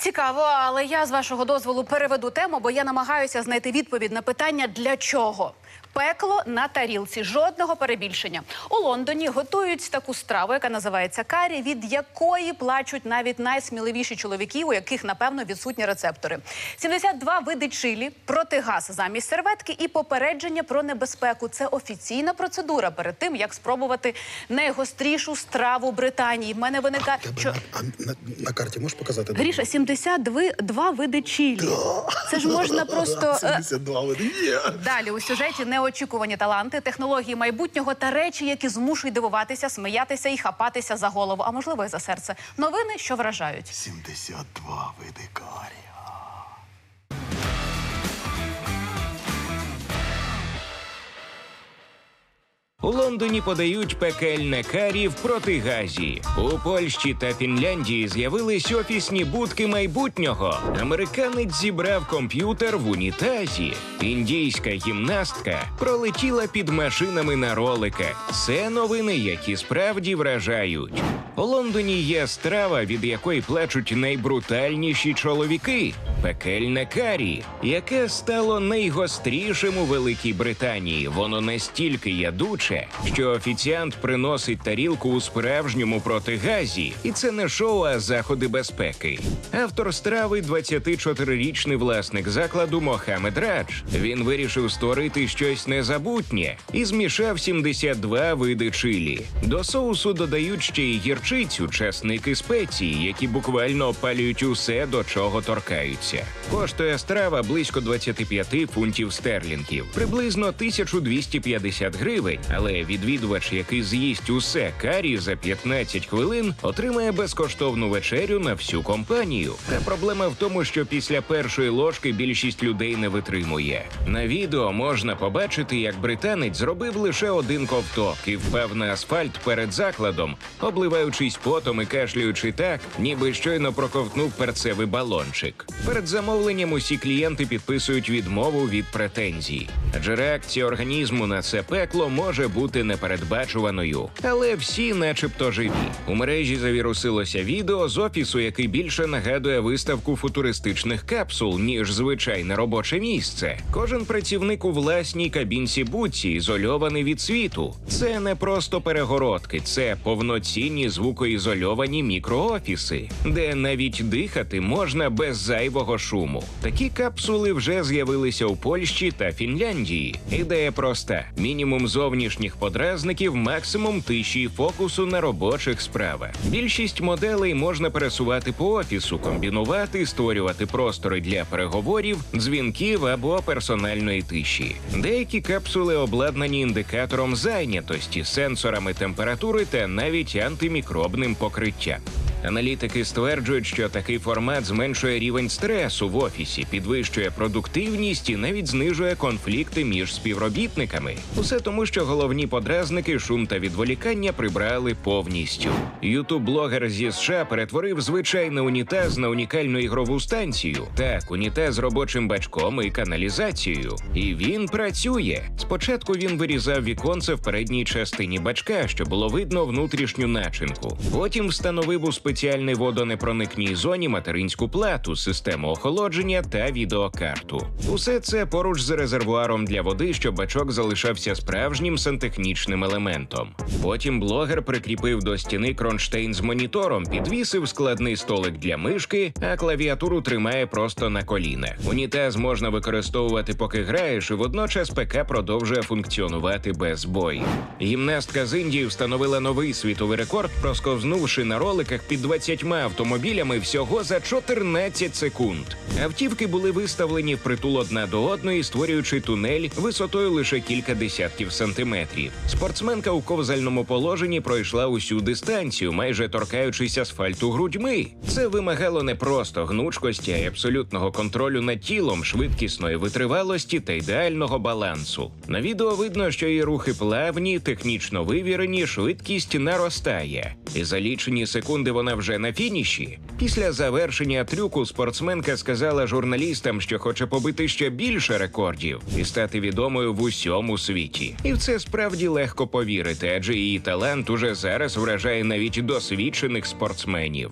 Цікаво, але я з вашого дозволу переведу тему, бо я намагаюся знайти відповідь на питання для чого. Пекло на тарілці, жодного перебільшення. У Лондоні готують таку страву, яка називається карі, від якої плачуть навіть найсміливіші чоловіки, у яких напевно відсутні рецептори. 72 види чилі, протигаз замість серветки і попередження про небезпеку. Це офіційна процедура перед тим, як спробувати найгострішу страву Британії. В мене виникає що на, на, на карті можеш показати? Гріша, 72 два види чилі. Це ж можна просто. е, 72 види. Є. Далі у сюжеті неочікувані таланти, технології майбутнього та речі, які змушують дивуватися, сміятися і хапатися за голову, а можливо, і за серце. Новини, що вражають. 72 види карі. У Лондоні подають пекельне карі в протигазі. У Польщі та Фінляндії з'явились офісні будки майбутнього. Американець зібрав комп'ютер в унітазі. Індійська гімнастка пролетіла під машинами на роликах. Це новини, які справді вражають. У Лондоні є страва, від якої плачуть найбрутальніші чоловіки. Пекельне карі, яке стало найгострішим у Великій Британії. Воно настільки ядуче, що офіціант приносить тарілку у справжньому протигазі, і це не шоу, а заходи безпеки. Автор страви 24-річний власник закладу Мохамед Радж. Він вирішив створити щось незабутнє і змішав 72 види чилі. До соусу додають ще й гірчицю, часник і спеції, які буквально опалюють усе, до чого торкаються. Коштує страва близько 25 фунтів стерлінгів, приблизно 1250 гривень. Але відвідувач, який з'їсть усе карі за 15 хвилин, отримає безкоштовну вечерю на всю компанію. Та проблема в тому, що після першої ложки більшість людей не витримує. На відео можна побачити, як британець зробив лише один ковток і впав на асфальт перед закладом, обливаючись потом і кашлюючи так, ніби щойно проковтнув перцевий балончик. Перед замовленням усі клієнти підписують відмову від претензій, адже реакція організму на це пекло може бути непередбачуваною, але всі, начебто, живі. У мережі завірусилося відео з офісу, який більше нагадує виставку футуристичних капсул, ніж звичайне робоче місце. Кожен працівник у власній кабінці будці ізольований від світу. Це не просто перегородки, це повноцінні звукоізольовані мікроофіси, де навіть дихати можна без зайвого шуму. Такі капсули вже з'явилися у Польщі та Фінляндії. Ідея проста: мінімум зовнішніх подразників, максимум тиші і фокусу на робочих справах. Більшість моделей можна пересувати по офісу, комбінувати, створювати простори для переговорів, дзвінків або персональної тиші. Деякі капсули обладнані індикатором зайнятості, сенсорами температури та навіть антимікробним покриттям. Аналітики стверджують, що такий формат зменшує рівень стресу в офісі, підвищує продуктивність і навіть знижує конфлікти між співробітниками. Усе тому, що головні подразники, шум та відволікання прибрали повністю. Ютуб-блогер зі США перетворив звичайний унітаз на унікальну ігрову станцію. Так, унітаз з робочим бачком і каналізацією. І він працює. Спочатку він вирізав віконце в передній частині бачка, щоб було видно внутрішню начинку. Потім встановив у спеціальній водонепроникній зоні материнську плату, систему охолодження та відеокарту. Усе це поруч з резервуаром для води, щоб бачок залишався справжнім сантехнічним елементом. Потім блогер прикріпив до стіни кронштейн з монітором, підвісив складний столик для мишки, а клавіатуру тримає просто на колінах. Унітаз можна використовувати, поки граєш, і водночас ПК продовжує функціонувати без бою. Гімнастка з Індії встановила новий світовий рекорд, просковзнувши на роликах під 20 автомобілями всього за 14 секунд. Автівки були виставлені впритул одна до одної, створюючи тунель висотою лише кілька десятків сантиметрів. Спортсменка у ковзальному положенні пройшла усю дистанцію, майже торкаючись асфальту грудьми. Це вимагало не просто гнучкості, а й абсолютного контролю над тілом, швидкісної витривалості та ідеального балансу. На відео видно, що її рухи плавні, технічно вивірені, швидкість наростає. І за лічені секунди вона вже на фініші. Після завершення трюку спортсменка сказала журналістам, що хоче побити ще більше рекордів і стати відомою в усьому світі. І в це справді легко повірити, адже її талант уже зараз вражає навіть досвідчених спортсменів.